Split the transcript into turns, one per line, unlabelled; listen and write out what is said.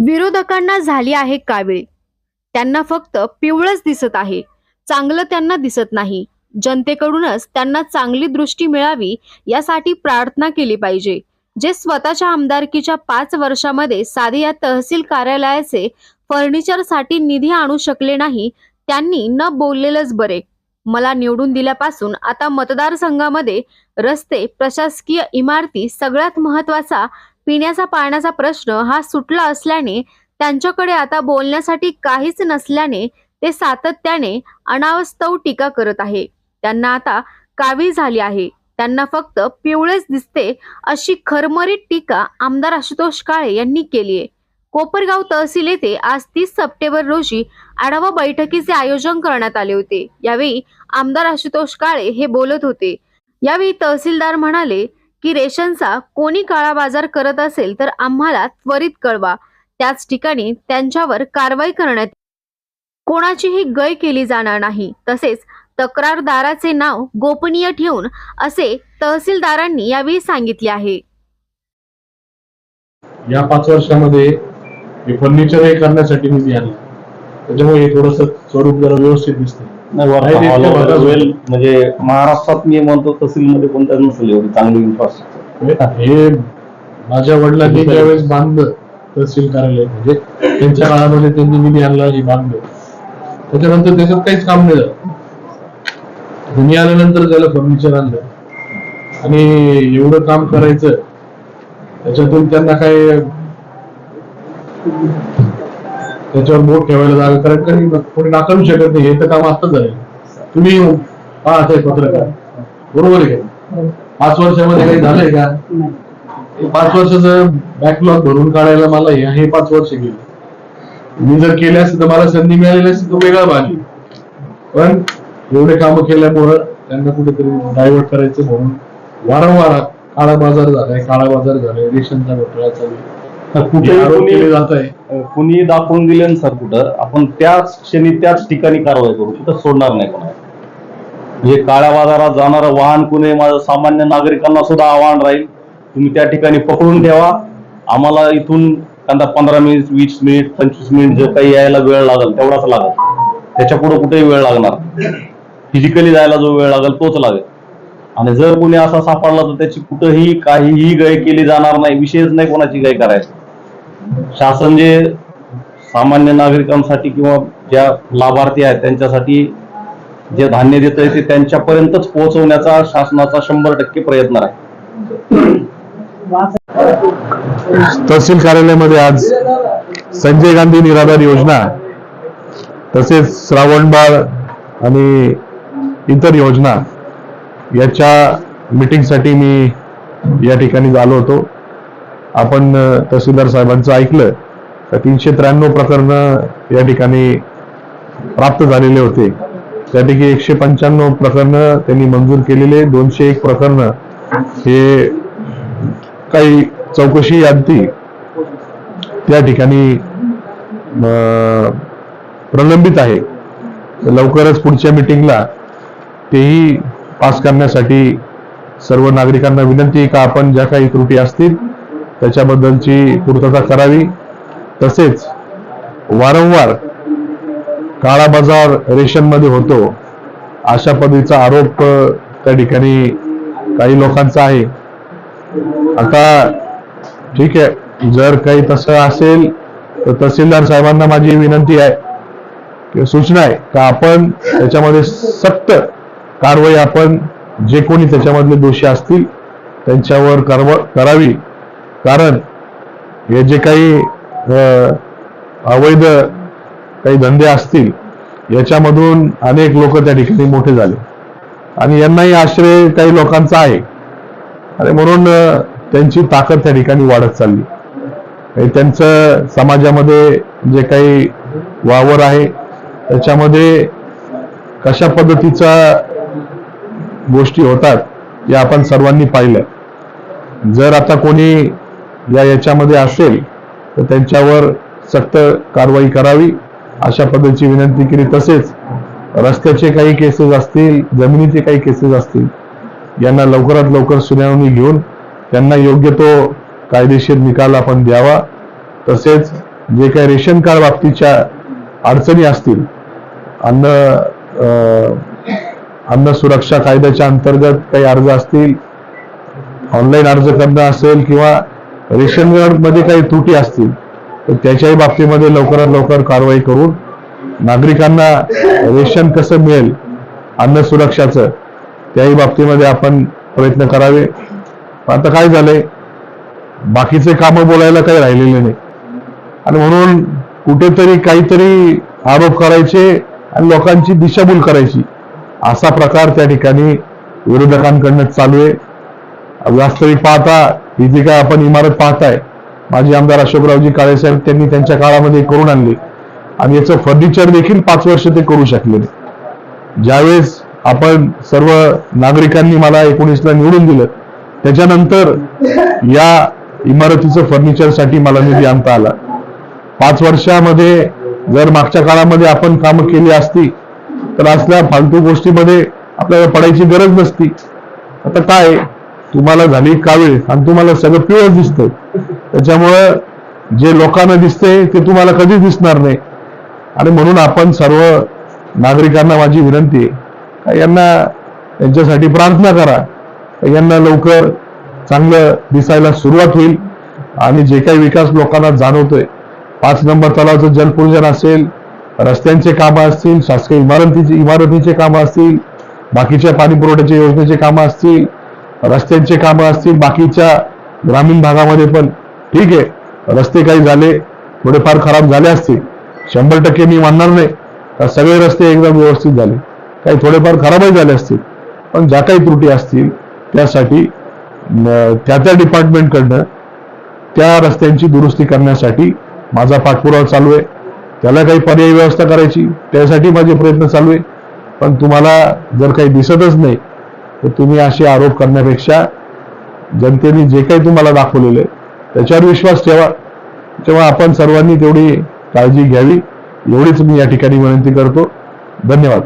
विरोधकांना झाली आहे कावीळ. त्यांना फक्त पिवळच दिसत आहे. चांगलं त्यांना दिसत नाही. जनतेकडूनच त्यांना चांगली दृष्टी मिळावी यासाठी प्रार्थना केली पाहिजे. जे स्वतःच्या आमदारकीच्या पाच वर्षामध्ये साधे या तहसील कार्यालयाचे फर्निचरसाठी निधी आणू शकले नाही त्यांनी न बोललेलंच बरे. मला निवडून दिल्यापासून आता मतदारसंघामध्ये रस्ते प्रशासकीय इमारती सगळ्यात महत्त्वाचा पिण्याचा पाण्याचा प्रश्न हा सुटला असल्याने त्यांच्याकडे आता बोलण्यासाठी काहीच नसल्याने ते सातत्याने अनावस्तव टीका करत आहे. त्यांना आता कावी झाली आहे. त्यांना फक्त पिवळेच दिसते अशी खरमरीत टीका आमदार आशुतोष काळे यांनी केली आहे. कोपरगाव तहसील येथे आज तीस सप्टेंबर रोजी आढावा बैठकीचे आयोजन करण्यात आले होते. यावेळी आमदार आशुतोष काळे हे बोलत होते. यावेळी तहसीलदार म्हणाले की रेशनचा कोणी काळा बाजार करत असेल तर आम्हाला त्वरित कळवा. त्याच ठिकाणी त्यांच्यावर कारवाई करण्यात कोणाचीही गय केली जाणार नाही. तसेच तक्रारदाराचे नाव गोपनीय ठेवून असे तहसीलदारांनी यावेळी सांगितले आहे.
या पाच वर्षामध्ये फर्निचर हे करण्यासाठी निधी आणला त्याच्यामुळे हे थोडस स्वरूप जरा व्यवस्थित दिसते
नाही, म्हणजे महाराष्ट्रात मी म्हणतो तहसीलमध्ये कोणत्या नसेल एवढी चांगली इन्फ्रास्ट्रक्चर
हे माझ्या वडिलांनी ज्यावेळेस बांधलं तहसील कार्यालय म्हणजे त्यांच्या काळामध्ये त्यांनी निधी आणला हे बांधलं. त्याच्यानंतर त्याच्यात काहीच काम नाही झालं. मी आल्यानंतर त्याला फर्निचर आणलं. आणि एवढं काम करायचं त्याच्यातून त्यांना काय त्याच्यावर बोट ठेवायला जागा कारण काही कोणी नाकारू शकत नाही. हे तर काम आताच झालं. तुम्ही पाहत आहे पत्रकार बरोबर आहे का? पाच वर्षामध्ये काही झालंय का? पाच वर्षाचं बॅकलॉग भरून काढायला मला हे पाच वर्ष गेले. मी जर केले असते तर मला संधी मिळालेली असते तर वेगळा भाग पण एवढे कामं केल्यामुळं त्यांना कुठेतरी डायव्हर्ट करायचं म्हणून वारंवार काळा बाजार झालाय काळा बाजार झालाय रेशनचा घोटाळा चालू आहे.
कुठे
आरोप
कुणी
केले जात आहे
कुणी दाखवून दिले ना सर कुठं. आपण त्याच क्षणी त्याच ठिकाणी कारवाई करू. कुठं सोडणार नाही कोणाला. म्हणजे काळ्या बाजारात जाणारं वाहन कुणी माझं सामान्य नागरिकांना सुद्धा आव्हान राहील. तुम्ही त्या ठिकाणी पकडून ठेवा. आम्हाला इथून कांदा पंधरा मिनिट वीस मिनिट पंचवीस मिनिट जो काही यायला वेळ लागेल तेवढाच लागेल. त्याच्या पुढे कुठेही वेळ लागणार फिजिकली जायला जो वेळ लागेल तोच लागेल. आणि जर कोणी असा सापडला तर त्याची कुठंही काहीही गय केली जाणार नाही. विशेष नाही कोणाची गय करायची शासन जे सामान्य नागरिकांसाठी किंवा ज्या लाभार्थी आहेत त्यांच्यासाठी जे धान्य देत आहे ते त्यांच्यापर्यंतच पोहोचवण्याचा शासनाचा शंभर टक्के प्रयत्न आहे.
तहसील कार्यालयामध्ये आज संजय गांधी निराधार योजना तसेच श्रावणबाळ आणि इतर योजना याच्या मीटिंगसाठी मी या ठिकाणी आलो होतो. आपण तहसीलदार साहेबांचं ऐकलं तर तीनशे त्र्याण्णव प्रकरणं या ठिकाणी प्राप्त झालेले होते. त्यापैकी एकशे पंच्याण्णव प्रकरणं त्यांनी मंजूर केलेले दोनशे एक प्रकरणं हे काही चौकशी यादी त्या ठिकाणी अं, प्रलंबित आहे. लवकरच पुढच्या मिटिंगला तेही पास करण्यासाठी सर्व नागरिकांना विनंती का आपण ज्या काही त्रुटी असतील त्याच्याबद्दलची पूर्तता करावी. तसेच वारंवार काळा बाजार रेशनमध्ये होतो अशा पद्धतीचा आरोप त्या ठिकाणी काही लोकांचा आहे. आता ठीक आहे जर काही तसं असेल तर तहसीलदार साहेबांना माझी विनंती आहे किंवा सूचना आहे का आपण त्याच्यामध्ये सक्त कारवाई आपण जे कोणी त्याच्यामधले दोषी असतील त्यांच्यावर करव करावी. कारण हे जे काही अवैध काही धंदे असतील याच्यामधून अनेक लोक त्या ठिकाणी मोठे झाले. आणि यांनाही आश्रय काही लोकांचा आहे. आणि म्हणून त्यांची ताकद त्या ठिकाणी वाढत चालली. त्यांचं समाजामध्ये जे काही वावर आहे त्याच्यामध्ये कशा पद्धतीचा गोष्टी होतात या आपण सर्वांनी पाहिलं. जर आता कोणी या याच्यामध्ये असेल तर त्यांच्यावर सक्त कारवाई करावी. अशा पद्धतीची विनंती केली. तसेच रस्त्याचे काही केसेस असतील जमिनीचे काही केसेस असतील यांना लवकरात लवकर सुनावणी घेऊन त्यांना योग्य तो कायदेशीर निकाल आपण द्यावा. तसेच जे काही रेशन कार्ड बाबतीच्या अडचणी असतील अन्न अन्न सुरक्षा कायद्याच्या अंतर्गत काही अर्ज असतील ऑनलाईन अर्ज करणं असेल किंवा रेशन कार्डमध्ये काही त्रुटी असतील तर त्याच्याही बाबतीमध्ये लवकरात लवकर कारवाई करून नागरिकांना रेशन कसं मिळेल अन्न सुरक्षाचं त्याही बाबतीमध्ये आपण प्रयत्न करावे. आता काय झालंय बाकीचे कामं बोलायला काही राहिलेले नाही. आणि म्हणून कुठेतरी काहीतरी आरोप करायचे आणि लोकांची दिशाभूल करायची. असा प्रकार त्या ठिकाणी विरोधकांकडनं चालू आहे. वास्तविक पाहता ही जी काय आपण इमारत पाहताय माजी आमदार अशोकरावजी काळेसाहेब त्यांनी त्यांच्या काळामध्ये करून आणली. आणि याचं फर्निचर देखील पाच वर्ष ते करू शकले ज्यावेळेस आपण सर्व नागरिकांनी मला एकोणीसला निवडून दिलं त्याच्यानंतर या इमारतीचं फर्निचरसाठी मला निधी आणता आला. पाच वर्षामध्ये जर मागच्या काळामध्ये आपण कामं केली असती तर असल्या फालतू गोष्टीमध्ये आपल्याला पडायची गरज नसती. आता काय तुम्हाला झाली कावीळ आणि तुम्हाला सगळं पिवळच दिसतंय. त्याच्यामुळं जे लोकांना दिसतंय ते तुम्हाला कधीच दिसणार नाही. आणि म्हणून आपण सर्व नागरिकांना माझी विनंती आहे यांना यांच्यासाठी प्रार्थना करा. यांना लवकर चांगलं दिसायला सुरुवात होईल आणि जे काही विकास लोकांना जाणवतोय पाच नंबर तलावाचं जलपूजन असेल रस्त्यांचे कामं असतील शासकीय इमारतीची इमारतीचे कामं असतील बाकीच्या पाणी पुरवठ्याच्या योजनेचे कामं असतील रस्त्यांचे कामं असतील बाकीच्या ग्रामीण भागामध्ये पण ठीक आहे. रस्ते काही झाले थोडेफार खराब झाले असतील. शंभर टक्के मी मानणार नाही. तर सगळे रस्ते एकदम व्यवस्थित झाले. काही थोडेफार खराबही झाले असतील. पण ज्या काही त्रुटी असतील त्यासाठी त्या त्या डिपार्टमेंटकडनं त्या रस्त्यांची दुरुस्ती करण्यासाठी माझा पाठपुरावा चालू आहे. त्याला काही पर्यायी व्यवस्था करायची त्यासाठी माझे प्रयत्न चालू आहे. पण तुम्हाला जर काही दिसतच नाही तर तुम्ही असे आरोप करण्यापेक्षा जनतेने जे काही तुम्हाला दाखवलेलं आहे त्याच्यावर विश्वास ठेवा. तेव्हा आपण सर्वांनी तेवढी काळजी घ्यावी. एवढीच मी या ठिकाणी विनंती करतो. धन्यवाद.